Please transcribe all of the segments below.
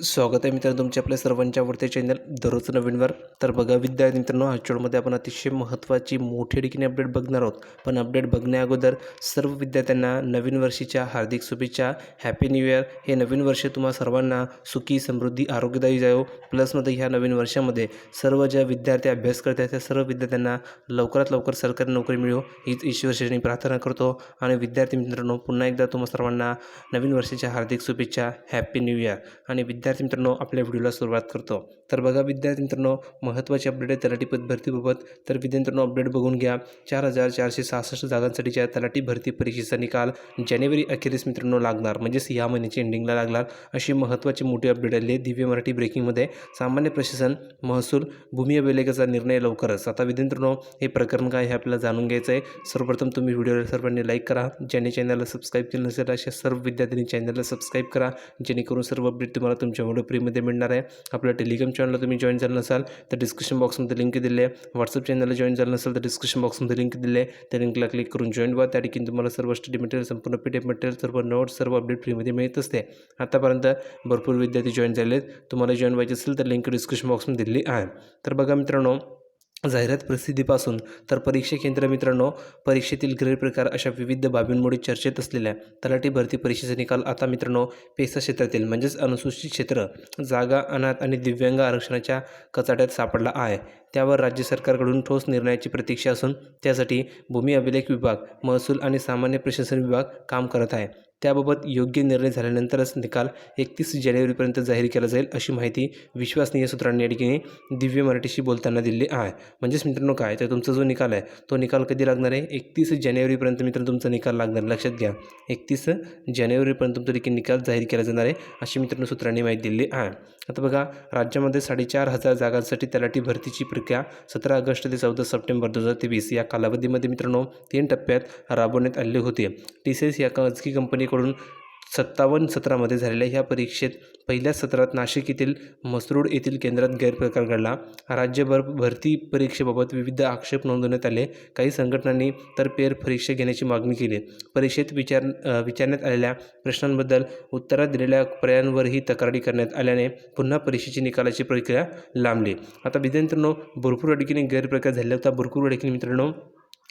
स्वागत आहे मित्रांनो तुमच्या आपल्या सर्वांच्या आवडते चॅनल दररोज नवीनवर. तर बघा विद्यार्थी मित्रांनो आजच्यामध्ये आपण अतिशय महत्त्वाची मोठी डिकीने अपडेट बघणार आहोत. पण अपडेट बघण्या अगोदर सर्व विद्यार्थ्यांना नवीन वर्षीच्या हार्दिक शुभेच्छा. हॅपी न्यू इयर हे नवीन वर्ष तुम्हा सर्वांना सुखी समृद्धी आरोग्यदायी जायो प्लसमध्ये ह्या नवीन वर्षामध्ये सर्व ज्या विद्यार्थी अभ्यास करत आहेत त्या सर्व विद्यार्थ्यांना लवकरात लवकर सरकारी नोकरी मिळो. हीच ईश्वरश्रेणी प्रार्थना करतो. आणि विद्यार्थी मित्रांनो पुन्हा एकदा तुम्हा सर्वांना नवीन वर्षाच्या हार्दिक शुभेच्छा. हॅपी न्यू इयर आणि विद्यार्थी मित्रांनो आपल्या व्हिडिओला सुरुवात करतो. तर बघा विद्यार्थी मित्रांनो महत्त्वाची अपडेट आहे तलाठी पद भरतीबाबत तर विद्यार्थी मित्रांनो अपडेट बघून घ्या. चार हजार चारशे सहासष्ट जागांसाठीच्या तलाठी भरती परीक्षेचा निकाल जानेवारी अखेरीस मित्रांनो लागणार म्हणजेच या महिन्याच्या एंडिंगला लागणार. अशी महत्त्वाची मोठी अपडेट आली दिव्य मराठी ब्रेकिंगमध्ये सामान्य प्रशासन महसूल भूमी अभिलेखाचा निर्णय लवकरच. आता विद्यार्थी मित्रांनो हे प्रकरण काय हे आपल्याला जाणून घ्यायचं आहे सर्वप्रथम तुम्ही व्हिडिओला सर्वांनी लाईक करा. ज्याने चॅनलला सबस्क्राईब केलं नसेल अशा सर्व विद्यार्थ्यांनी चॅनलला सबस्क्राईब करा. जेणेकरून सर्व अपडेट तुम्हाला तुमच्या व्हिडिओ फ्रीमध्ये मिळणार आहे. आपल्या टेलिग्राम चॅनलला तुम्ही जॉईन झालं नसाल तर डिस्क्रिप्शन बॉक्समध्ये लिंक दिले आहे. व्हॉट्सअप चॅनलला जॉईन झालं नसेल तर डिस्क्रिप्शन बॉक्समध्ये लिंक दिले आहे. त्या लिंकला क्लिक करून जॉईन व्हा. त्या ठिकाणी तुम्हाला सर्व स्टडी मटेरियल संपूर्ण पी डी एफ मटेरियल सर्व नोट्स सर्व अपडेट फ्रीमध्ये मिळत असते. आतापर्यंत भरपूर विद्यार्थी जॉईन झाले आहेत तुम्हाला जॉईन व्हायचे असेल तर लिंक डिस्क्रिप्शन बॉक्समध्ये दिली आहे. तर बघा मित्रांनो जाहिरात प्रसिद्धीपासून तर परीक्षा केंद्र मित्रांनो परीक्षेतील गैरप्रकार अशा विविध बाबींमुळे चर्चेत असलेल्या तलाठी भरती परीक्षेचा निकाल आता मित्रांनो पेसा क्षेत्रातील म्हणजेच अनुसूचित क्षेत्र जागा अनाथ आणि दिव्यांग आरक्षणाच्या कचाट्यात सापडला आहे. त्यावर राज्य सरकारकडून ठोस निर्णयाची प्रतीक्षा असून त्यासाठी भूमी अभिलेख विभाग महसूल आणि सामान्य प्रशासन विभाग काम करत आहे. त्याबाबत योग्य निर्णय झाल्यानंतरच निकाल एकतीस जानेवारीपर्यंत जाहीर केला जाईल अशी माहिती विश्वसनीय सूत्रांनी या ठिकाणी दिव्य मराठीशी बोलताना दिली आहे. म्हणजेच मित्रांनो काय? तर तुमचा जो निकाल आहे तो निकाल कधी लागणार आहे? एकतीस जानेवारीपर्यंत मित्रांनो तुमचा निकाल लागणार लक्षात घ्या. एकतीस जानेवारीपर्यंत तुमचा देखील निकाल जाहीर केला जाणार आहे अशी मित्रांनो सूत्रांनी माहिती दिली आहे. आता बघा राज्यामध्ये साडेचार हजार जागांसाठी तलाठी भरतीची प्रक्रिया सतरा ऑगस्ट ते चौदा सप्टेंबर दोन हजार तेवीस या कालावधीमध्ये मित्रांनो तीन टप्प्यात राबवण्यात आले होते. टी सी एस या खाजगी कंपनी कंपनीकडून सत्तावन्न सत्रामध्ये झालेल्या ह्या परीक्षेत पहिल्या सत्रात नाशिक येथील मसरूड येथील केंद्रात गैरप्रकार घडला. राज्यभर भरती परीक्षेबाबत विविध आक्षेप नोंदवण्यात आले. काही संघटनांनी तर पेर परीक्षा घेण्याची मागणी केली. परीक्षेत विचार विचारण्यात आलेल्या प्रश्नांबद्दल उत्तरात दिलेल्या पर्यायांवरही तक्रारी करण्यात आल्याने पुन्हा परीक्षेची निकालाची प्रक्रिया लांबली. आता विद्यार्थ्यांनो भरपूर अडकीने गैरप्रकार झाले होता. भरपूर अडकीने मित्रांनो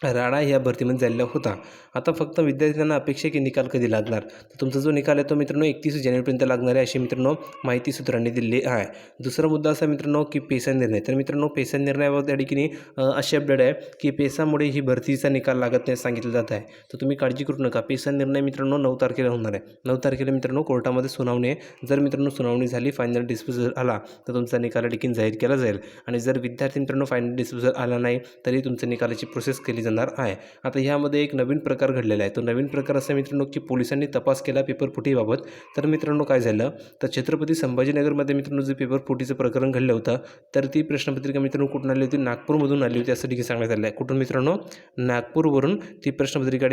राडा ह्या भरतीमध्ये झालेला होता. आता फक्त विद्यार्थ्यांना अपेक्षा की निकाल कधी लागणार? तर तुमचा जो निकाल आहे तो मित्रांनो एकतीस जानेवारीपर्यंत लागणार आहे अशी मित्रांनो माहिती सूत्रांनी दिली आहे. दुसरा मुद्दा असा मित्रांनो की पेसा निर्णय. तर मित्रांनो पेसा निर्णयाबाबत या ठिकाणी अशी अपडेट आहे की पेसामुळे ही भरतीचा निकाल लागत नाही सांगितलं जात आहे. तर तुम्ही काळजी करू नका. पेसा निर्णय मित्रांनो नऊ तारखेला होणार आहे. नऊ तारखेला मित्रांनो कोर्टामध्ये सुनावणी आहे. जर मित्रांनो सुनावणी झाली फायनल डिस्पोजल आला तर तुमचा निकाल या ठिकाणी जाहीर केला जाईल. आणि जर विद्यार्थी मित्रांनो फायनल डिस्पोजल आला नाही तरी तुमच्या निकालाची प्रोसेस केली जाणार आहे. आता ह्यामध्ये एक नवीन प्रकार घडलेला आहे. तो नवीन प्रकार असा मित्रांनो की पोलिसांनी तपास केला पेपर फुटीबाबत. तर मित्रांनो काय झालं? तर छत्रपती संभाजीनगरमध्ये मित्रांनो जे पेपर फुटीचं प्रकरण घडलं होतं तर ती प्रश्नपत्रिका मित्रांनो कुठून आली होती? नागपूरमधून आली होती असं देखील सांगण्यात आलं आहे. कुठून मित्रांनो? नागपूरवरून ती प्रश्नपत्रिका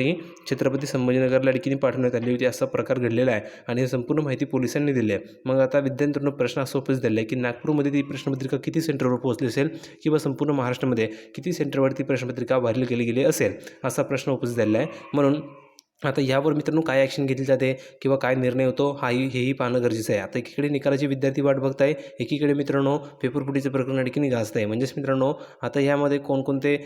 छत्रपती संभाजीनगरला ठिकाणी पाठवण्यात आली होती असा प्रकार घडलेला आहे. आणि ही संपूर्ण माहिती पोलिसांनी दिली आहे. मग आता विद्यार्थ्यांना प्रश्न असा उपस्थित झाला आहे की नागपूरमध्ये ती प्रश्नपत्रिका किती सेंटरवर पोहोचली असेल? किंवा संपूर्ण महाराष्ट्रामध्ये किती सेंटरवरती प्रश्नपत्रिका व्हायरल केली गेली असेल असा प्रश्न उपस्थित झालेला आहे. म्हणून आता यावर मित्रांनो काय ॲक्शन घेतली जाते किंवा काय निर्णय होतो हाही हेही पाहणं गरजेचं आहे. आता एकीकडे निकालाची विद्यार्थी वाट बघताय एकीकडे मित्रांनो पेपर फुटीचं प्रकरण या गाजत आहे म्हणजेच मित्रांनो आता यामध्ये कोणकोणते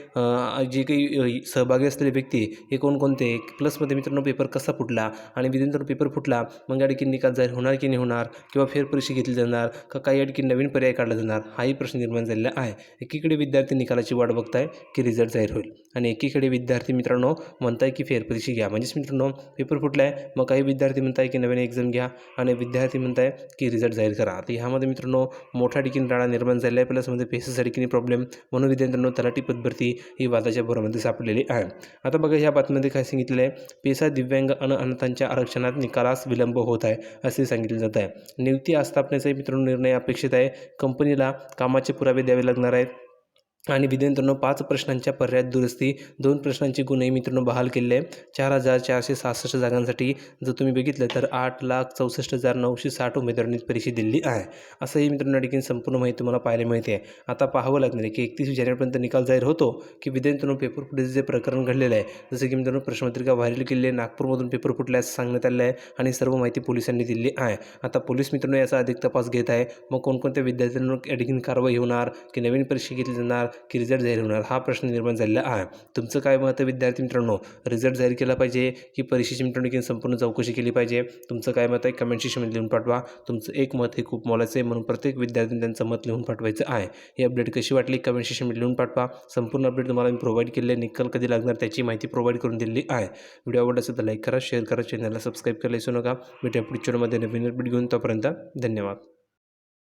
जे काही सहभागी असलेले व्यक्ती हे कोणकोणते? प्लसमध्ये मित्रांनो पेपर कसा फुटला आणि विद्यार्थ्यांनो पेपर फुटला मग या निकाल जाहीर होणार की नाही होणार? किंवा फेरपरीक्षा घेतली जाणार? का काही या नवीन पर्याय काढला जाणार? हाही प्रश्न निर्माण झालेला आहे. एकीकडे विद्यार्थी निकालाची वाट बघताय की रिझल्ट जाहीर होईल. आणि एकीकडे विद्यार्थी मित्रांनो म्हणताय की फेरपरीक्षा घ्या. म्हणजेच मित्रांनो पेपर फुटला आहे मग काही विद्यार्थी म्हणताय की नवीन एक्झाम घ्या. आणि विद्यार्थी म्हणताय की रिझल्ट जाहीर करा. तर ह्यामध्ये मित्रांनो मोठ्या ठिकाणी राडा निर्माण झाला आहे. प्लसमध्ये पेसेससाठी ठिकाणी प्रॉब्लेम म्हणून विद्यार्थ्यांनो तलाठी पदभरती ही वादाच्या भरामध्ये सापडलेली आहे. आता बघा ह्या बातमीमध्ये काय सांगितलं आहे? पेसा दिव्यांग आणि अनाथांच्या आरक्षणात निकालास विलंब होत आहे असे सांगितले जात आहे. नियुक्ती आस्थापनेचाही मित्रांनो निर्णय अपेक्षित आहे. कंपनीला कामाचे पुरावे द्यावे लागणार आहेत. आणि विद्यार्थ्यांनो पाच प्रश्नांच्या पर्याय दुरुस्ती दोन प्रश्नांची गुणही मित्रांनो बहाल केले आहे चार हजार चारशे सहासष्ट जागांसाठी जर तुम्ही बघितलं तर आठ लाख चौसष्ट हजार नऊशे साठ उमेदवारांनी परीक्षा दिली आहे. असंही मित्रांनो या ठिकाणी संपूर्ण माहिती तुम्हाला पाहायला मिळते. आहे आता पाहावं लागणार आहे की एकतीस जानेवारीपर्यंत निकाल जाहीर होतो की विद्यार्थ्यांनो पेपर फुटेचं जे प्रकरण घडलेलं आहे. जसं की मित्रांनो प्रश्नपत्रिका व्हायरल केलेली आहे. नागपूरमधून पेपर फुटले असं सांगण्यात आलं आहे आणि सर्व माहिती पोलिसांनी दिली आहे. आता पोलीस मित्रांनो याचा अधिक तपास घेत आहे. मग कोणकोणत्या विद्यार्थ्यांवर या ठिकाणी कारवाई होणार की नवीन परीक्षा घेतली जाणार? की रिझल्ट जाहीर होणार हा प्रश्न निर्माण झालेला आहे. तुमचं काय मत आहे विद्यार्थी मित्रांनो? रिझल्ट जाहीर केला पाहिजे की परीक्षेची मित्रांनो की संपूर्ण चौकशी केली पाहिजे? तुमचं काय मत आहे? कमेंट सेक्शनमध्ये लिहून पाठवा. तुमचं एक मत हे खूप मोलाचं आहे म्हणून प्रत्येक विद्यार्थ्यांनी त्यांचं मत लिहून पाठवायचं आहे. ही अपडेट कशी वाटली? कमेंट सेक्शनमध्ये लिहून पाठवा. संपूर्ण अपडेट तुम्हाला मी प्रोव्हाइड केले निकाल कधी लागणार त्याची माहिती प्रोव्हाइड करून दिलेली आहे. व्हिडिओ आवडला असेल तर लाईक करा शेअर करा चॅनलला सबस्क्राईब करायला विसरू नका. भेटूया पुढच्या व्हिडिओमध्ये नवीन अपडेट घेऊन. तोपर्यंत धन्यवाद.